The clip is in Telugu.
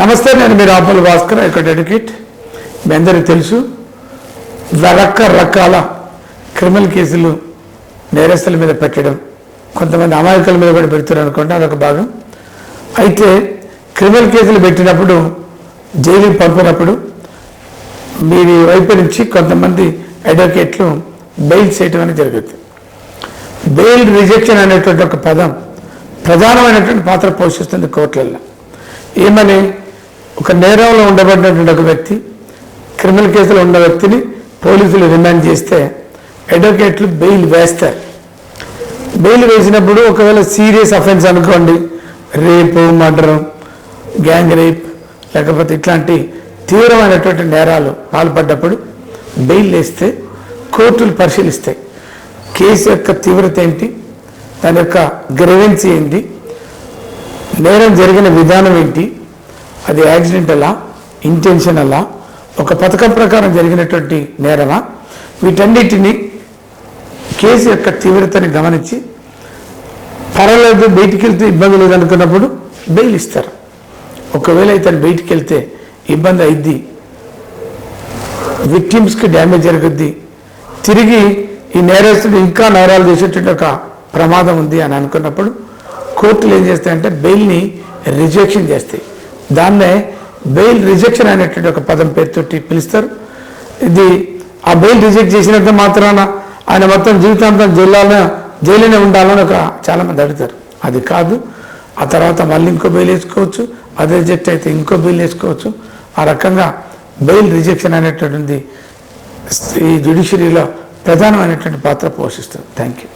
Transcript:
నమస్తే నేను మీరు ఆపల్ భాస్కర్ ఇక్కడ ఎడ్యుకేట్ మీ అందరికీ తెలుసు రకరకాల క్రిమినల్ కేసులు నేరస్తుల మీద పెట్టడం కొంతమంది అమాయకుల మీద కూడా పెడుతున్నారు అనుకోండి అదొక భాగం. అయితే క్రిమినల్ కేసులు పెట్టినప్పుడు జైలుకి పంపినప్పుడు మీ వైపు నుంచి కొంతమంది అడ్వకేట్లు బెయిల్ చేయటం అనేది జరుగుతుంది. బెయిల్ రిజెక్షన్ అనేటువంటి ఒక పదం ప్రధానమైనటువంటి పాత్ర పోషిస్తుంది కోర్టులలో. ఏమని ఒక నేరంలో ఉండబడినటువంటి ఒక వ్యక్తి క్రిమినల్ కేసులో ఉన్న వ్యక్తిని పోలీసులు రిమాండ్ చేస్తే అడ్వకేట్లు బెయిల్ వేస్తారు. బెయిల్ వేసినప్పుడు ఒకవేళ సీరియస్ అఫెన్స్ అనుకోండి రేపు మర్డర్ గ్యాంగ్ రేప్ లేకపోతే ఇట్లాంటి తీవ్రమైనటువంటి నేరాలు పాల్పడ్డప్పుడు బెయిల్ వేస్తే కోర్టులు పరిశీలిస్తాయి. కేసు యొక్క తీవ్రత ఏంటి? దాని యొక్క గ్రెవెన్సీ ఏంటి? నేరం జరిగిన విధానం ఏంటి? అది యాక్సిడెంట్ అలా ఇంటెన్షన్ అలా ఒక పథకం ప్రకారం జరిగినటువంటి నేరమా? వీటన్నిటిని కేసు యొక్క తీవ్రతని గమనించి పర్వాలేదు బయటికి వెళ్తే ఇబ్బంది లేదనుకున్నప్పుడు బెయిల్ ఇస్తారు. ఒకవేళ ఇతను బయటికి వెళ్తే ఇబ్బంది అయిద్ది. విక్టిమ్స్కి డ్యామేజ్ జరుగుద్ది. తిరిగి ఈ నేరస్తుడు ఇంకా నేరాలు చేసేటువంటి ఒక ప్రమాదం ఉంది అని అనుకున్నప్పుడు కోర్టులు ఏం చేస్తాయంటే బెయిల్ని రిజెక్షన్ చేస్తాయి. దాన్నే బెయిల్ రిజెక్షన్ అనేటువంటి ఒక పదం పేరుతోటి పిలుస్తారు. ఇది ఆ బెయిల్ రిజెక్ట్ చేసినంత మాత్రాన ఆయన మొత్తం జీవితాంతం జైల్లో జైలునే ఉండాలని ఒక చాలామంది అడుగుతారు. అది కాదు. ఆ తర్వాత మళ్ళీ ఇంకో బెయిల్ వేసుకోవచ్చు. అది రిజెక్ట్ అయితే ఇంకో బెయిల్ వేసుకోవచ్చు. ఆ రకంగా బెయిల్ రిజెక్షన్ అనేటువంటిది ఈ జ్యుడిషియరీలో ప్రధానమైనటువంటి పాత్ర పోషిస్తుంది థ్యాంక్ యూ.